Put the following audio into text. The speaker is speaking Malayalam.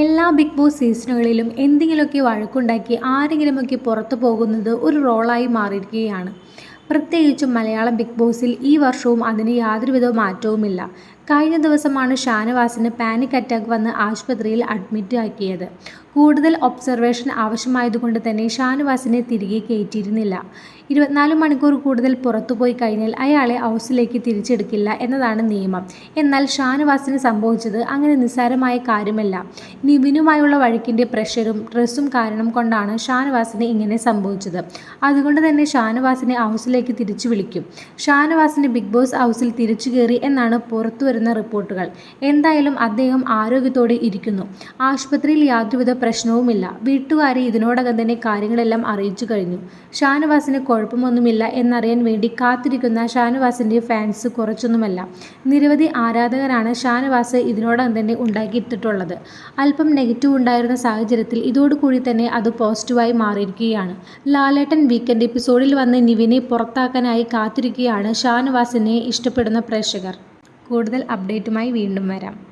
എല്ലാ ബിഗ് ബോസ് സീസണുകളിലും എന്തെങ്കിലുമൊക്കെ വഴക്കുണ്ടാക്കി ആരെങ്കിലുമൊക്കെ പുറത്തു പോകുന്നത് ഒരു റോളായി മാറിയിരിക്കുകയാണ്. പ്രത്യേകിച്ചും മലയാളം ബിഗ് ബോസിൽ ഈ വർഷവും അതിന് യാതൊരുവിധ മാറ്റവുമില്ല. കഴിഞ്ഞ ദിവസമാണ് ഷാനവാസിന് പാനിക് അറ്റാക്ക് വന്ന് ആശുപത്രിയിൽ അഡ്മിറ്റ് ആക്കിയത് കൂടുതൽ ഒബ്സർവേഷൻ ആവശ്യമായതുകൊണ്ട് തന്നെ ഷാനുവാസിനെ തിരികെ കയറ്റിയിരുന്നില്ല. ഇരുപത്തിനാല് മണിക്കൂർ കൂടുതൽ പുറത്തുപോയി കഴിഞ്ഞാൽ അയാളെ ഹൗസിലേക്ക് തിരിച്ചെടുക്കില്ല എന്നതാണ് നിയമം. എന്നാൽ ഷാനുവാസിന് സംഭവിച്ചത് അങ്ങനെ നിസ്സാരമായ കാര്യമല്ല. നിവിനുമായുള്ള വഴക്കിന്റെ പ്രഷറും ഡ്രസ്സും കാരണം കൊണ്ടാണ് ഷാനുവാസിന് ഇങ്ങനെ സംഭവിച്ചത്. അതുകൊണ്ട് തന്നെ ഷാനുവാസിനെ ഹൗസിലേക്ക് തിരിച്ചു വിളിക്കും. ഷാനുവാസിന് ബിഗ് ബോസ് ഹൗസിൽ തിരിച്ചു കയറി എന്നാണ് പുറത്തു വരുന്ന റിപ്പോർട്ടുകൾ. എന്തായാലും അദ്ദേഹം ആരോഗ്യത്തോടെ ഇരിക്കുന്നു. ആശുപത്രിയിൽ യാതൊരുവിധ പ്രശ്നവുമില്ല. വീട്ടുകാരെ ഇതിനോടകം തന്നെ കാര്യങ്ങളെല്ലാം അറിയിച്ചു കഴിഞ്ഞു. ഷാനവാസിന് കുഴപ്പമൊന്നുമില്ല എന്നറിയാൻ വേണ്ടി കാത്തിരിക്കുന്ന ഷാനവാസിന്റെ ഫാൻസ് കുറച്ചൊന്നുമല്ല. നിരവധി ആരാധകരാണ് ഷാനുവാസ് ഇതിനോടകം തന്നെ ഉണ്ടാക്കിയിട്ടുള്ളത്. അല്പം നെഗറ്റീവ് ഉണ്ടായിരുന്ന സാഹചര്യത്തിൽ ഇതോടുകൂടി തന്നെ അത് പോസിറ്റീവായി മാറിയിരിക്കുകയാണ്. ലാലേട്ടൻ വീക്കെൻഡ് എപ്പിസോഡിൽ വന്ന് നിവിനെ പുറത്താക്കാനായി കാത്തിരിക്കുകയാണ് ഷാനുവാസിനെ ഇഷ്ടപ്പെടുന്ന പ്രേക്ഷകർ. കൂടുതൽ അപ്ഡേറ്റുമായി വീണ്ടും വരാം.